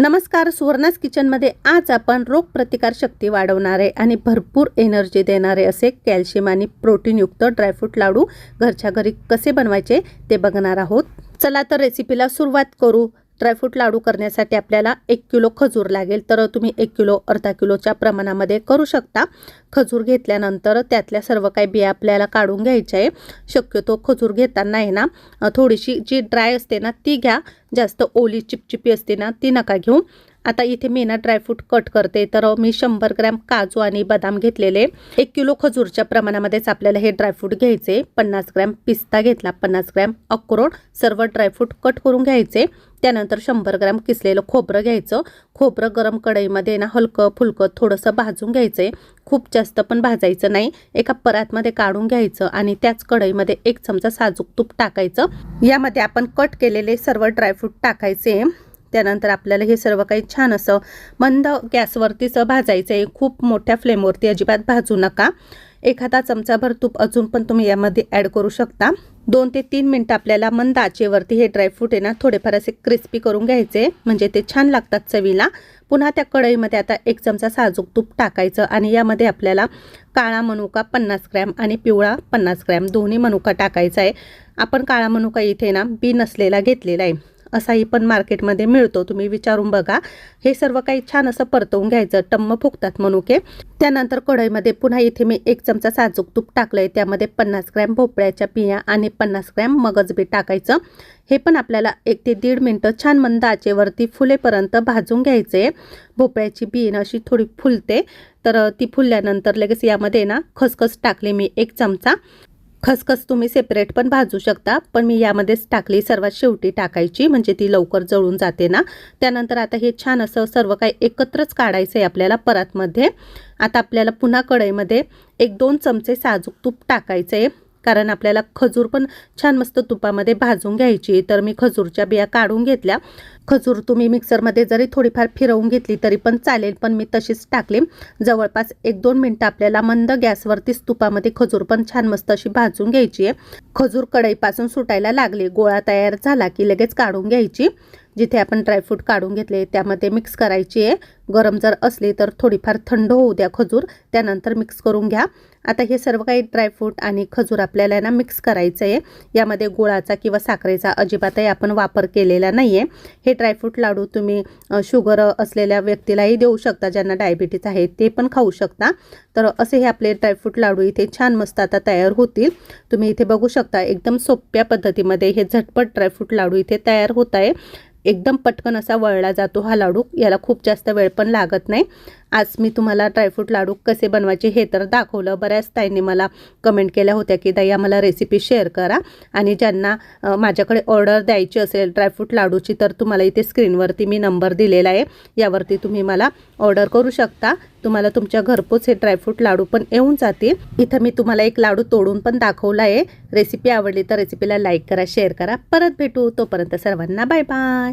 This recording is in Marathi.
नमस्कार सुवर्णास किचनमध्ये आज आपण रोगप्रतिकारशक्ती शक्ती वाढवणारे आणि भरपूर एनर्जी देणारे असे कॅल्शियम आणि प्रोटीनयुक्त ड्रायफ्रूट लाडू घरच्या घरी कसे बनवायचे ते बघणार आहोत. चला तर रेसिपीला सुरुवात करू. ड्रायफ्रूट लाडू करण्यासाठी आपल्याला एक किलो खजूर लागेल. तर तुम्ही एक किलो अर्धा किलोच्या प्रमाणामध्ये करू शकता. खजूर घेतल्यानंतर त्यातल्या सर्व काही बिया आपल्याला काढून घ्यायच्या आहे. शक्यतो खजूर घेताना आहे ना थोडीशी जी ड्राय असते ना ती घ्या. जास्त ओली चिपचिपी असते ना ती नका घेऊ. आता इथे मी ना ड्रायफ्रूट कट करते. तर मी शंभर ग्रॅम काजू आणि बदाम घेतलेले. एक किलो खजूरच्या प्रमाणामध्येच आपल्याला हे ड्रायफ्रूट घ्यायचे. पन्नास ग्रॅम पिस्ता घेतला पन्नास ग्रॅम अक्रोड सर्व ड्रायफ्रूट कट करून घ्यायचे. त्यानंतर शंभर ग्रॅम किसलेलं खोबरं घ्यायचं. खोबरं गरम कढईमध्ये ना हलकं फुलकं थोडंसं भाजून घ्यायचं. आहे खूप जास्त पण भाजायचं नाही. एका परातमध्ये काढून घ्यायचं आणि त्याच कढईमध्ये एक चमचा साजूक तूप टाकायचं. यामध्ये आपण कट केलेले सर्व ड्रायफ्रूट टाकायचे. त्यानंतर आपल्याला हे सर्व काही छान असं मंद गॅसवरतीचं भाजायचं आहे. खूप मोठ्या फ्लेमवरती अजिबात भाजू नका. एखादा चमचाभर तूप अजून पण तुम्ही यामध्ये ॲड करू शकता. दोन ते तीन मिनटं आपल्याला मंद आचेवरती हे ड्रायफ्रूट आहे ना थोडेफार असे क्रिस्पी करून घ्यायचे. म्हणजे ते छान लागतात चवीला. पुन्हा त्या कढईमध्ये आता एक चमचा साजूक तूप टाकायचं आणि यामध्ये आपल्याला काळा मनुका पन्नास ग्रॅम आणि पिवळा पन्नास ग्रॅम दोन्ही मनुका टाकायचा आहे. आपण काळा मनुका इथे ना बी नसलेला घेतलेला आहे. असाही पण मार्केटमध्ये मिळतो. तुम्ही विचारून बघा. हे सर्व काही छान असं परतवून घ्यायचं. टम्म फुगतात मनुके. त्यानंतर कढईमध्ये पुन्हा इथे मी एक चमचा साजूक तूप टाकलं आहे त्यामध्ये पन्नास ग्रॅम भोपळ्याच्या बिया आणि पन्नास ग्रॅम मगजबी टाकायचं. हे पण आपल्याला एक ते दीड मिनटं छान मंद आचेवरती फुलेपर्यंत भाजून घ्यायचे भोपळ्याची बी अशी थोडी फुलते. तर ती फुलल्यानंतर लगेच यामध्ये ना खसखस टाकले मी एक चमचा. खसखस तुम्ही सेपरेट पण भाजू शकता पण मी यामध्येच टाकली. सर्वात शेवटी टाकायची म्हणजे ती लवकर जळून जाते ना. त्यानंतर आता हे छान असं सर्व काही एकत्रच काढायचं आहे आपल्याला परातमध्ये. आता आपल्याला पुन्हा कढईमध्ये एक दोन चमचे साजूक तूप टाकायचं आहे कारण आपल्याला खजूर पण छान मस्त तुपामध्ये भाजून घ्यायची. तर मी खजूरच्या बिया काढून घेतल्या. खजूर तुम्ही मिक्सरमध्ये जरी थोडीफार फिरवून घेतली तरी पण चालेल पण मी तशीच टाकली. जवळपास एक दोन मिनटं आपल्याला मंद गॅसवरतीच तुपामध्ये खजूर पण छान मस्त अशी भाजून घ्यायची आहे. खजूर कढईपासून सुटायला लागली. गोळा तयार झाला की लगेच काढून घ्यायची. जिथे आपण ड्रायफ्रूट काढून घेतले त्यामध्ये मिक्स करायची आहे. गरम जर असली तर थोडीफार थंड होऊ द्या खजूर त्यानंतर मिक्स करून घ्या. आता हे सर्व काही ड्रायफ्रूट आणि खजूर आपल्याला ना मिक्स करायचं आहे. यामध्ये गुळाचा किंवा साखरेचा अजिबातही आपण वापर केलेला नाही आहे हे ड्रायफ्रूट लाडू तुम्ही शुगर असलेल्या व्यक्तीलाही देऊ शकता ज्यांना डायबिटीज आहे ते पण खाऊ शकता. तर असे हे आपले ड्रायफ्रूट लाडू इथे छान मस्त आता तयार होतील. तुम्ही इथे बघू शकता एकदम सोप्या पद्धतीमध्ये हे झटपट ड्रायफ्रूट लाडू इथे तयार होत आहे. एकदम पटकन असा वळला जातो हा लाडू. याला खूप जास्त वेळ पण लागत नाही. आज मी तुम्हाला ड्रायफ्रूट लाडू कसे बनवायचे हे तर दाखवलं. बऱ्याच ताईंनी मला कमेंट केल्या होत्या की ताई आम्हाला रेसिपी शेअर करा. आणि ज्यांना माझ्याकडे ऑर्डर द्यायची असेल ड्रायफ्रूट लाडूची तर तुम्हाला इथे स्क्रीनवरती मी नंबर दिलेला आहे. यावरती तुम्ही मला ऑर्डर करू शकता. तुम्हाला तुमच्या घरपोच हे ड्रायफ्रूट लाडू पण येऊन जातील. इथं मी तुम्हाला एक लाडू तोडून पण दाखवला आहे. रेसिपी आवडली तर रेसिपीला लाईक करा शेअर करा. परत भेटू. तोपर्यंत सर्वांना बाय बाय